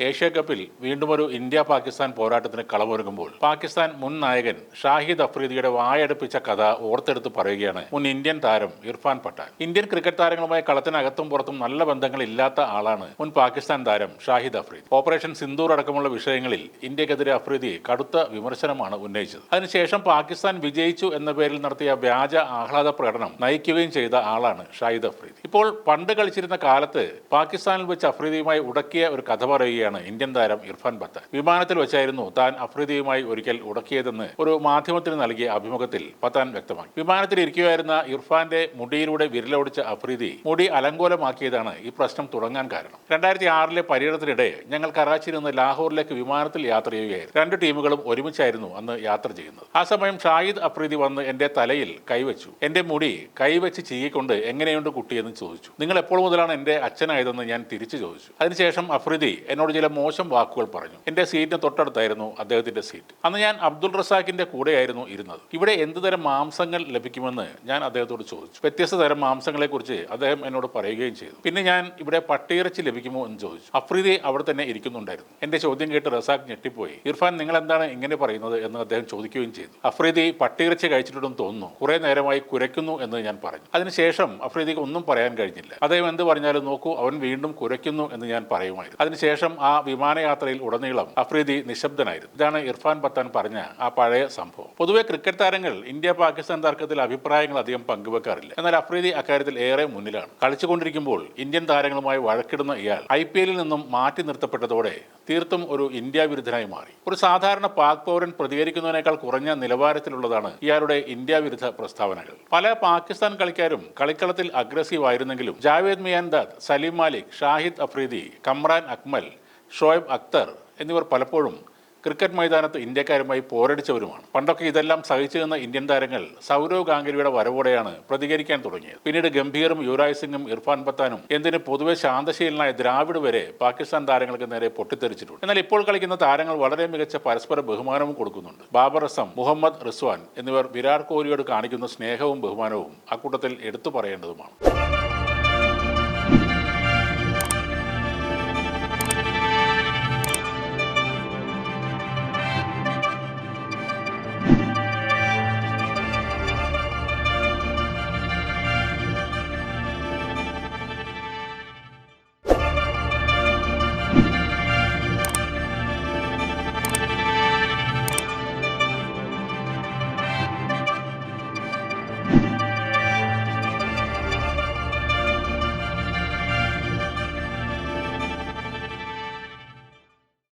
Asia കപ്പിൽ വീണ്ടും ഒരു ഇന്ത്യ പാകിസ്ഥാൻ പോരാട്ടത്തിന് കളമൊരുങ്ങുമ്പോൾ പാകിസ്ഥാൻ മുൻ നായകൻ ഷാഹിദ് അഫ്രീദിയുടെ വായടുപ്പിച്ച കഥ ഓർത്തെടുത്ത് പറയുകയാണ് മുൻ ഇന്ത്യൻ താരം ഇർഫാൻ പട്ടാൻ. ഇന്ത്യൻ ക്രിക്കറ്റ് താരങ്ങളുമായി കളത്തിനകത്തും പുറത്തും നല്ല ബന്ധങ്ങൾ ഇല്ലാത്ത ആളാണ് മുൻ പാകിസ്ഥാൻ താരം ഷാഹിദ് അഫ്രീദ്. ഓപ്പറേഷൻ സിന്ദൂർ അടക്കമുള്ള വിഷയങ്ങളിൽ ഇന്ത്യക്കെതിരെ അഫ്രീദി കടുത്ത വിമർശനമാണ് ഉന്നയിച്ചത്. അതിനുശേഷം പാകിസ്ഥാൻ വിജയിച്ചു എന്ന പേരിൽ നടത്തിയ വ്യാജ ആഹ്ലാദ പ്രകടനം നയിക്കുകയും ചെയ്ത ആളാണ് ഷാഹിദ് അഫ്രീദി. ഇപ്പോൾ പണ്ട് കളിച്ചിരുന്ന കാലത്ത് പാകിസ്ഥാനിൽ വെച്ച് അഫ്രീദിയുമായി ഉടക്കിയ ഒരു കഥ പറയുകയാണ് ഇന്ത്യൻ താരം ഇർഫാൻ പത്താൻ വിമാനത്തിൽ വെച്ചായിരുന്നു താൻ അഫ്രീദിയുമായി ഒരിക്കൽ ഉടക്കിയതെന്ന് ഒരു മാധ്യമത്തിന് നൽകിയ അഭിമുഖത്തിൽ പത്താൻ വ്യക്തമാക്കി വിമാനത്തിൽ ഇരിക്കുകയായിരുന്ന ഇർഫാന്റെ മുടിയിലൂടെ വിരലോടിച്ച അഫ്രീദി മുടി അലങ്കോലമാക്കിയതാണ് ഈ പ്രശ്നം തുടങ്ങാൻ കാരണം. രണ്ടായിരത്തി ആറിലെ പര്യടനത്തിനിടെ ഞങ്ങൾ കറാച്ചിയിൽ നിന്ന് ലാഹോറിലേക്ക് വിമാനത്തിൽ യാത്ര ചെയ്യുകയായിരുന്നു. രണ്ട് ടീമുകളും ഒരുമിച്ചായിരുന്നു അന്ന് യാത്ര ചെയ്യുന്നത്. ആ സമയം ഷാഹിദ് അഫ്രീദി വന്ന് എന്റെ തലയിൽ കൈവച്ചു. എന്റെ മുടി കൈവച്ച് ചീകിക്കൊണ്ട് എങ്ങനെയുണ്ട് കുട്ടിയെന്ന് ചോദിച്ചു. നിങ്ങൾ എപ്പോൾ മുതലാണ് എന്റെ അച്ഛനായതെന്ന് ഞാൻ തിരിച്ചു ചോദിച്ചു. അതിനുശേഷം അഫ്രീദി എന്നോട് ചില മോശം വാക്കുകൾ പറഞ്ഞു. എന്റെ സീറ്റിന് തൊട്ടടുത്തായിരുന്നു അദ്ദേഹത്തിന്റെ സീറ്റ്. അന്ന് ഞാൻ അബ്ദുൾ റസാഖിന്റെ കൂടെയായിരുന്നു ഇരുന്നത്. ഇവിടെ എന്ത് തരം മാംസങ്ങൾ ലഭിക്കുമെന്ന് ഞാൻ അദ്ദേഹത്തോട് ചോദിച്ചു. വ്യത്യസ്ത തരം മാംസങ്ങളെ കുറിച്ച് അദ്ദേഹം എന്നോട് പറയുകയും ചെയ്തു. പിന്നെ ഞാൻ ഇവിടെ പട്ടിയിറച്ചി ലഭിക്കുമോ എന്ന് ചോദിച്ചു. അഫ്രീദി അവിടെ തന്നെ ഇരിക്കുന്നുണ്ടായിരുന്നു. എന്റെ ചോദ്യം കേട്ട് റസാഖ് ഞെട്ടിപ്പോയി. ഇർഫാൻ നിങ്ങൾ എന്താണ് ഇങ്ങനെ പറയുന്നത് എന്ന് അദ്ദേഹം ചോദിക്കുകയും ചെയ്തു. അഫ്രീദി പട്ടിയിറച്ചി കഴിച്ചിട്ടുണ്ടെന്ന് തോന്നുന്നു. കുറെ നേരമായി കുരയ്ക്കുന്നു എന്ന് ഞാൻ പറഞ്ഞു. അതിനുശേഷം അഫ്രീദിക്ക് ഒന്നും പറയാൻ കഴിഞ്ഞില്ല. അദ്ദേഹം എന്ത് പറഞ്ഞാലും നോക്കൂ അവൻ വീണ്ടും കുരയ്ക്കുന്നു എന്ന് ഞാൻ പറയുമായിരുന്നു. അതിനുശേഷം ആ വിമാനയാത്രയിൽ ഉടനീളം അഫ്രീദി നിശബ്ദനായിരുന്നു. ഇതാണ് ഇർഫാൻ പത്താൻ പറഞ്ഞ ആ പഴയ സംഭവം. പൊതുവെ ക്രിക്കറ്റ് താരങ്ങൾ ഇന്ത്യ പാകിസ്ഥാൻ തർക്കത്തിൽ അഭിപ്രായങ്ങൾ അധികം പങ്കുവെക്കാറില്ല. എന്നാൽ അഫ്രീദി അക്കാര്യത്തിൽ ഏറെ മുന്നിലാണ്. കളിച്ചുകൊണ്ടിരിക്കുമ്പോൾ ഇന്ത്യൻ താരങ്ങളുമായി വഴക്കിടുന്ന ഇയാൾ ഐ പി എല്ലിൽ നിന്നും മാറ്റി നിർത്തപ്പെട്ടതോടെ തീർത്തും ഒരു ഇന്ത്യ വിരുദ്ധനായി മാറി. ഒരു സാധാരണ പാക് പൗരൻ പ്രതികരിക്കുന്നതിനേക്കാൾ കുറഞ്ഞ നിലവാരത്തിലുള്ളതാണ് ഇയാളുടെ ഇന്ത്യ വിരുദ്ധ പ്രസ്താവനകൾ. പല പാകിസ്ഥാൻ കളിക്കാരും കളിക്കളത്തിൽ അഗ്രസീവ് ആയിരുന്നെങ്കിലും ജാവേദ് മിയാൻദാദ് സലീം മാലിക് ഷാഹിദ് അഫ്രീദി കമ്രാൻ അക്മൽ ഷോയബ് അക്തർ എന്നിവർ പലപ്പോഴും ക്രിക്കറ്റ് മൈതാനത്ത് ഇന്ത്യക്കാരുമായി പോരടിച്ചവരുമാണ്. പണ്ടൊക്കെ ഇതെല്ലാം സഹിച്ചു നിന്ന ഇന്ത്യൻ താരങ്ങൾ സൗരവ് ഗാംഗുലിയുടെ വരവോടെയാണ് പ്രതികരിക്കാൻ തുടങ്ങിയത്. പിന്നീട് ഗംഭീറും യുവരാജ് സിംഗും ഇർഫാൻ പത്താനും എന്തിന് പൊതുവെ ശാന്തശീലനായ ദ്രാവിഡ് വരെ പാകിസ്ഥാൻ താരങ്ങൾക്ക് നേരെ പൊട്ടിത്തെറിച്ചിട്ടുണ്ട്. എന്നാൽ ഇപ്പോൾ കളിക്കുന്ന താരങ്ങൾ വളരെ മികച്ച പരസ്പര ബഹുമാനവും കൊടുക്കുന്നുണ്ട്. ബാബർ അസം മുഹമ്മദ് റിസ്വാൻ എന്നിവർ വിരാട് കോഹ്ലിയോട് കാണിക്കുന്ന സ്നേഹവും ബഹുമാനവും അക്കൂട്ടത്തിൽ എടുത്തു പറയേണ്ടതുമാണ്.